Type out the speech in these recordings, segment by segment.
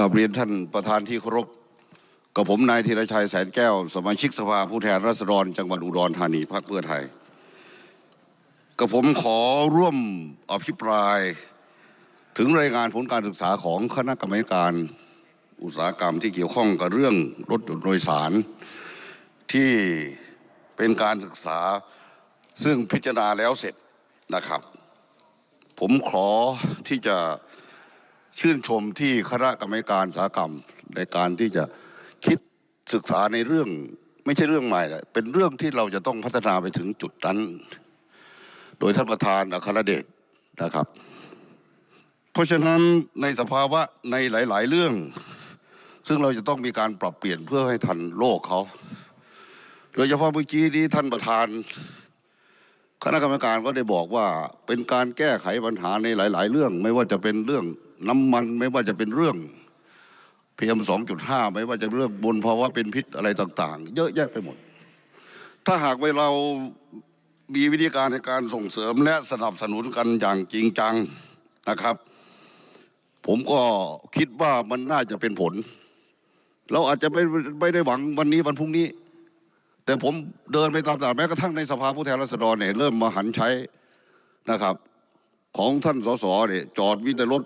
กราบเรียนท่านประธานที่เคารพกับผมนายธีรชัยแสนแก้ว สมาชิกสภาผู้แทนราษฎร จังหวัดอุดรธานีพรรคเพื่อไทยกับผมขอร่วมอภิปราย ถึงรายงานผลการศึกษาของคณะกรรมการอุตสาหกรรมที่เกี่ยวข้องกับเรื่องรถยนต์โดยสาร ที่เป็นการศึกษาซึ่งพิจารณาแล้วเสร็จนะครับ ผมขอที่จะ ชื่นชมที่คณะกรรมการสาหกรรมในการที่จะคิดศึกษาในเรื่องไม่ใช่เรื่องใหม่นะเป็นเรื่องที่เราจะต้องพัฒนาไปถึงจุดนั้น โดยท่านประธานอัครเดชนะครับ เพราะฉะนั้นในสภาวะในหลาย ๆ เรื่อง ซึ่งเราจะต้องมีการปรับเปลี่ยนเพื่อให้ทันโลกเขาโดยเฉพาะเมื่อกี้นี้ท่านประธาน คณะกรรมการก็ได้บอกว่าเป็นการแก้ไขปัญหาในหลาย ๆ เรื่อง ไม่ว่าจะเป็นเรื่อง น้ำมันไม่ว่าจะเป็นเรื่องพีเอ็มสองจุดห้าไม่ว่าจะเรื่องบนภาวะเป็นพิษอะไรต่าง ๆ เยอะแยะไปหมด ถ้าหากว่าเรามีวิธีการในการส่งเสริมและสนับสนุนกันอย่างจริงจังนะครับ ผมก็คิดว่ามันน่าจะเป็นผล เราอาจจะไม่ไม่ได้หวังวันนี้วันพรุ่งนี้ แต่ผมเดินไปตามตลาดแม้กระทั่งในสภาผู้แทนราษฎรเนี่ยเริ่มมาหันใช้นะครับ ของท่านสสเนี่ยจอดวิแต่รถ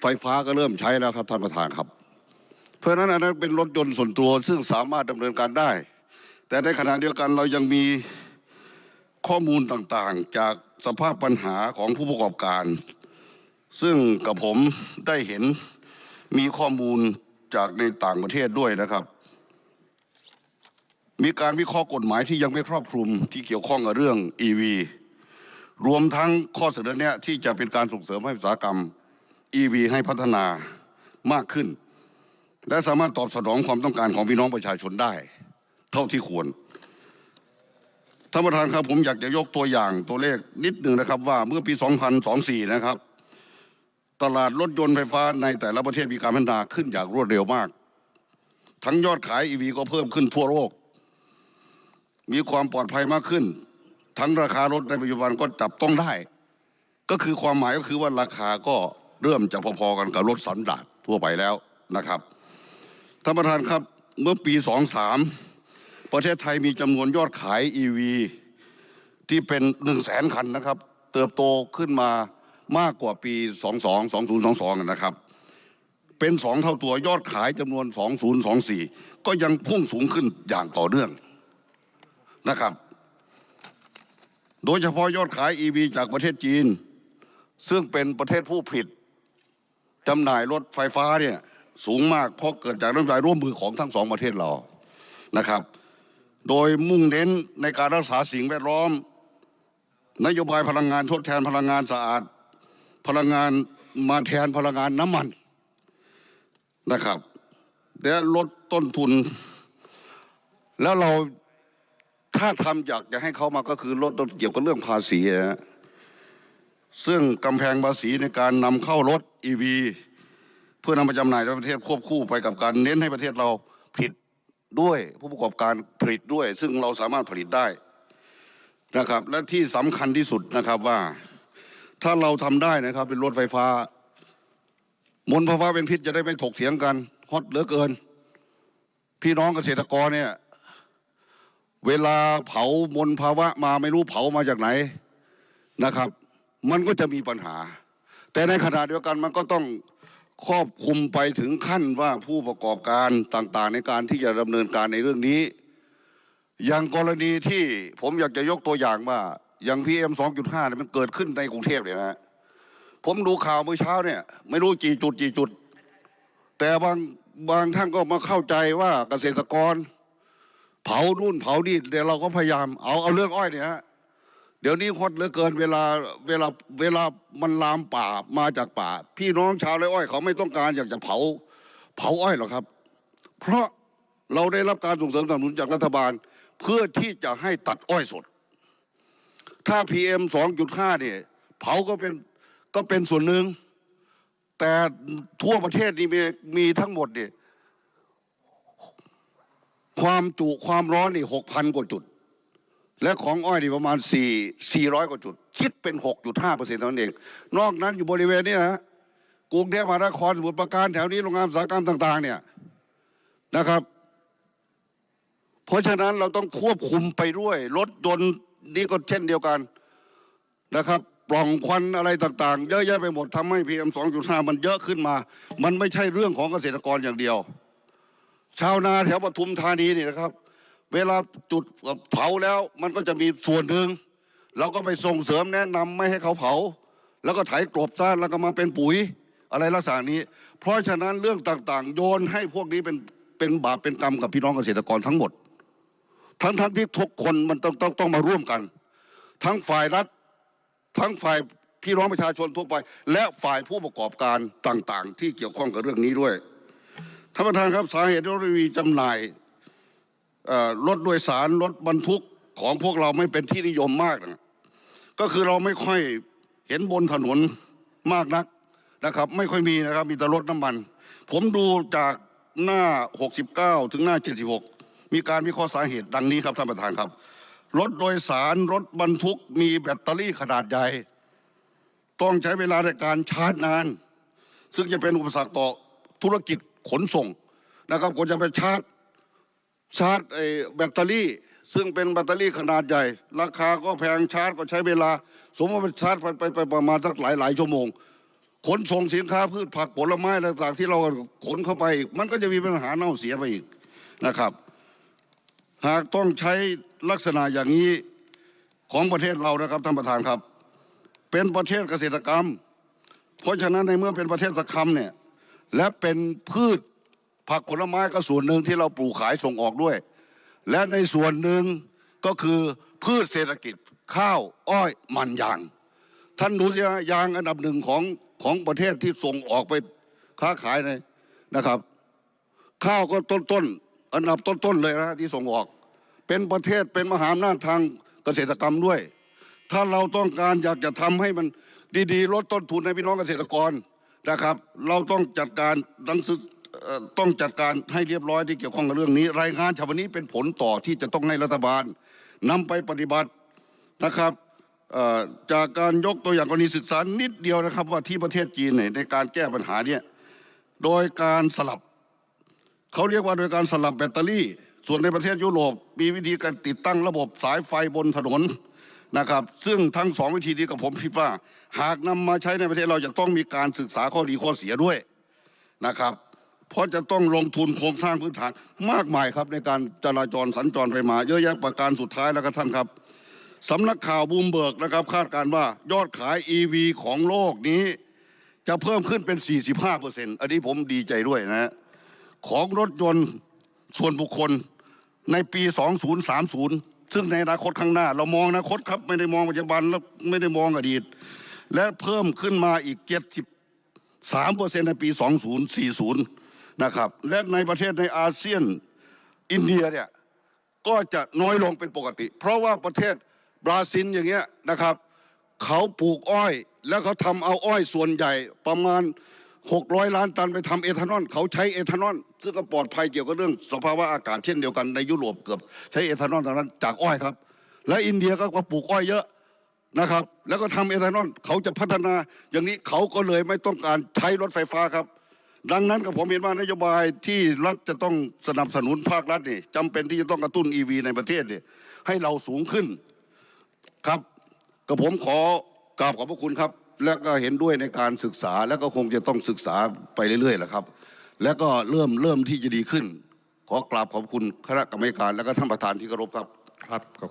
ไฟฟ้าก็เริ่มใช้แล้วครับท่านประธานครับ เพราะฉะนั้นอันนั้นเป็นรถยนต์ส่วนตัวซึ่งสามารถดำเนินการได้ แต่ในขณะเดียวกันเรายังมีข้อมูลต่างๆ จากสภาพปัญหาของผู้ประกอบการ ซึ่งกับผมได้เห็นมีข้อมูลจากในต่างประเทศด้วยนะครับ มีการวิเคราะห์กฎหมายที่ยังไม่ครอบคลุมที่เกี่ยวข้องกับเรื่อง EV รวมทั้งข้อเสนอแนะที่จะเป็นการส่งเสริมให้อุตสาหกรรม EV ให้พัฒนามากขึ้น และสามารถตอบสนองความต้องการของพี่น้องประชาชนได้ เท่าที่ควรท่านประธานครับผมอยากจะยกตัวอย่างตัวเลขนิดหนึ่งนะครับ ว่าเมื่อปี 2024 นะครับ ตลาดรถยนต์ไฟฟ้าในแต่ละประเทศมีการพัฒนาขึ้นอย่างรวดเร็วมาก ทั้งยอดขาย EV ก็เพิ่มขึ้นทั่วโลก มีความปลอดภัยมากขึ้น ทั้งราคารถในปัจจุบันก็จับต้องได้ ก็คือความหมายก็คือว่าราคาก็ เริ่มจะพอๆกันกับรถสันดาปทั่วไปแล้วนะครับท่านประธานครับเมื่อปี 23 ประเทศไทยมีจำนวนยอดขาย EV ที่เป็น 1 0 0 0 0แสนคันนะครับ เติบโตขึ้นมามากกว่าปี 22 2022 นะครับ เป็นสองเท่าตัวยอดขายจำนวน 2024 ก็ยังพุ่งสูงขึ้นอย่างต่อเนื่องนะครับ โดยเฉพาะยอดขาย EV จากประเทศจีน ซึ่งเป็นประเทศผู้ผลิต จำหน่ายรถไฟฟ้าเนี่ยสูงมากเพราะเกิดจากนโยบายร่วมมือของทั้งสองประเทศเรานะครับ โดยมุ่งเน้นในการรักษาสิ่งแวดล้อม นโยบายพลังงานทดแทนพลังงานสะอาด พลังงานมาแทนพลังงานน้ำมันนะครับและลดต้นทุน แล้วเราถ้าทำอยากจะให้เขามาก็คือลดเกี่ยวกับเรื่องภาษีนะฮะ ซึ่งกำแพงภาษีในการนำเข้ารถ EV เพื่อนำมาจำหน่ายในประเทศควบคู่ไปกับการเน้นให้ประเทศเราผลิตด้วยผู้ประกอบการผลิตด้วย ซึ่งเราสามารถผลิตได้นะครับ และที่สำคัญที่สุดนะครับว่า ถ้าเราทำได้นะครับเป็นรถไฟฟ้ามลภาวะเป็นพิษจะได้ไม่ถกเถียงกันฮอตเหลือเกิน พี่น้องเกษตรกรเนี่ยเวลาเผามลภาวะมาไม่รู้เผามาจากไหนนะครับ มันก็จะมีปัญหา แต่ในขณะเดียวกันมันก็ต้องครอบคลุมไปถึงขั้นว่าผู้ประกอบการต่างๆ ในการที่จะดำเนินการในเรื่องนี้ อย่างกรณีที่ผมอยากจะยกตัวอย่างว่า อย่างพีเอ็มสองจุดห้าเนี่ยมันเกิดขึ้นในกรุงเทพเนี่ยนะผมดูข่าวเมื่อเช้าเนี่ย ไม่รู้กี่จุดกี่จุด แต่บางบางท่านก็มาเข้าใจว่าเกษตรกร เผานู่นเผานี่เดี๋ยวเราก็พยายามเอาเอาเรื่องอ้อยเนี่ยฮะ ดี๋ยวนี้ฮอตเหลือเกินเวลาเวลาเวลามันลามป่ามาจากป่า พี่น้องชาวไร่อ้อย เขาไม่ต้องการอยากจะเผา เผาอ้อยหรอกครับ เพราะเราได้รับการส่งเสริมสนับสนุนจากรัฐบาล เพื่อที่จะให้ตัดอ้อยสด ถ้า PM 2.5เนี่ยเผาก็เป็นก็เป็นส่วนหนึ่ง แต่ทั่วประเทศนี่มีมีทั้งหมดเนี่ยความจุความร้อนนี่หกพันกว่าจุด และของอ้อยนี่ประมาณสี่สี่ร้อยกว่าจุด คิดเป็นหกจุดห้าเปอร์เซ็นต์เท่านั้นเอง นอกนั้นอยู่บริเวณนี้นะฮะกรุงเทพมหานครสมุทรปราการแถวนี้โรงงานอุตสาหกรรมต่าง ๆ เนี่ยนะครับ เพราะฉะนั้นเราต้องควบคุมไปด้วยรถยนต์นี่ก็เช่นเดียวกันนะครับปล่องควันอะไรต่างๆ เยอะแยะไปหมดทำให้พีเอ็มสองจุดห้ามันเยอะขึ้นมา มันไม่ใช่เรื่องของเกษตรกรอย่างเดียว ชาวนาแถวปทุมธานีนี่นะครับ เวลาจุดเผาแล้วมันก็จะมีส่วนหนึ่งเราก็ไปส่งเสริมแนะนำไม่ให้เขาเผา แล้วก็ไถกลบซะแล้วก็มาเป็นปุ๋ยอะไรลักษณะนี้ เพราะฉะนั้นเรื่องต่างๆ โยนให้พวกนี้เป็นเป็นบาปเป็นกรรมกับพี่น้องเกษตรกรทั้งหมด ทั้งทั้งที่ทุกคนมันต้องต้องต้องมาร่วมกัน ทั้งฝ่ายรัฐทั้งฝ่ายพี่น้องประชาชนทั่วไป และฝ่ายผู้ประกอบการต่างๆ ที่เกี่ยวข้องกับเรื่องนี้ด้วยท่านประธานครับสาเหตุที่รถรีจำหน่าย รถโดยสารรถบรรทุกของพวกเราไม่เป็นที่นิยมมากนะก็คือเราไม่ค่อยเห็นบนถนนมากนักนะครับ ไม่ค่อยมีนะครับมีแต่รถน้ำมัน ผมดูจากหน้า 69 ถึงหน้า 76 มีการวิเคราะห์สาเหตุดังนี้ครับท่านประธานครับ รถโดยสารรถบรรทุกมีแบตเตอรี่ขนาดใหญ่ ต้องใช้เวลาในการชาร์จนาน ซึ่งจะเป็นอุปสรรคต่อธุรกิจขนส่งนะครับควรจะไปชาร์จ ชาร์จไอ้แบตเตอรี่ ซึ่งเป็นแบตเตอรี่ขนาดใหญ่ ราคาก็แพงชาร์จก็ใช้เวลา สมมติว่าชาร์จไปไปไปประมาณสักหลายหลายชั่วโมง ขนส่งสินค้าพืชผักผลไม้อะต่างๆที่เราขนเข้าไปอีก มันก็จะมีปัญหาเน่าเสียไปอีกนะครับ หากต้องใช้ลักษณะอย่างนี้ของประเทศเรานะครับท่านประธานครับ เป็นประเทศเกษตรกรรม เพราะฉะนั้นในเมื่อเป็นประเทศสกรรมเนี่ยและเป็นพืช ผักผลไม้ก็ส่วนหนึ่งที่เราปลูกขายส่งออกด้วย และในส่วนหนึ่งก็คือพืชเศรษฐกิจข้าวอ้อยมันยาง ท่านดูสิฮะยางอันดับหนึ่งของของประเทศที่ส่งออกไปค้าขายเลยนะครับ ข้าวก็ต้นต้นอันดับต้นๆเลยนะที่ส่งออก เป็นประเทศเป็นมหาอำนาจทางเกษตรกรรมด้วย ถ้าเราต้องการอยากจะทำให้มันดีๆ ลดต้นทุนให้พี่น้องเกษตรกรนะครับ เราต้องจัดการหนังสื่อ ต้องจัดการให้เรียบร้อยที่เกี่ยวข้องกับเรื่องนี้ รายงานฉบับนี้เป็นผลต่อที่จะต้องให้รัฐบาลนำไปปฏิบัตินะครับจากการยกตัวอย่างกรณีศึกษานิดเดียวนะครับ ว่าที่ประเทศจีนเนี่ยในการแก้ปัญหาเนี่ยโดยการสลับเขาเรียกว่าโดยการสลับแบตเตอรี่ ส่วนในประเทศยุโรป มีวิธีการติดตั้งระบบสายไฟบนถนนนะครับ ซึ่งทั้งสองวิธีนี้กับผมคิดว่า หากนำมาใช้ในประเทศเราจะต้องมีการศึกษาข้อดีข้อเสียด้วยนะครับ เพราะจะต้องลงทุนโครงสร้างพื้นฐานมากมายครับในการจราจรสัญจรไปมาเยอะแยะประการสุดท้ายแล้วครับท่านครับสำนักข่าวบูมเบิร์กนะครับ คาดการว่ายอดขาย EV ของโลกนี้ จะเพิ่มขึ้นเป็น 45เปอร์เซ็นต์อันนี้ผมดีใจด้วยนะฮะของรถยนต์ส่วนบุคคลในปี 2030 ซึ่งในอนาคตข้างหน้า เรามองอนาคตครับ ไม่ได้มองปัจจุบันแล้วไม่ได้มองอดีต และเพิ่มขึ้นมาอีก 73เปอร์เซ็นต์ในปี 2040 นะครับ และในประเทศในอาเซียนอินเดียเนี่ยก็จะน้อยลงเป็นปกติ เพราะว่าประเทศบราซิลอย่างเงี้ยนะครับเขาปลูกอ้อย แล้วเขาทำเอาอ้อยส่วนใหญ่ประมาณ 600 ล้านตันไปทำเอทานอลเขาใช้เอทานอลซึ่งก็ปลอดภัยเกี่ยวกับเรื่องสภาวะอากาศเช่นเดียวกันในยุโรปเกือบใช้เอทานอลตอนนั้นจากอ้อยครับ และอินเดียก็ปลูกอ้อยเยอะนะครับ แล้วก็ทำเอทานอลเขาจะพัฒนาอย่างนี้เขาก็เลยไม่ต้องการใช้รถไฟฟ้าครับ ดังนั้นกับผมเห็นว่านโยบายที่รัฐจะต้องสนับสนุนภาครัฐนี่จำเป็นที่จะต้องกระตุ้น EV ในประเทศเนี่ยให้เราสูงขึ้นครับกับผมขอกราบขอบพระคุณครับ และก็เห็นด้วยในการศึกษาและก็คงจะต้องศึกษาไปเรื่อยๆแหละครับ แล้วก็เริ่มเริ่มที่จะดีขึ้น ขอกราบขอบคุณคณะกรรมการและก็ท่านประธานที่เคารพครับครับ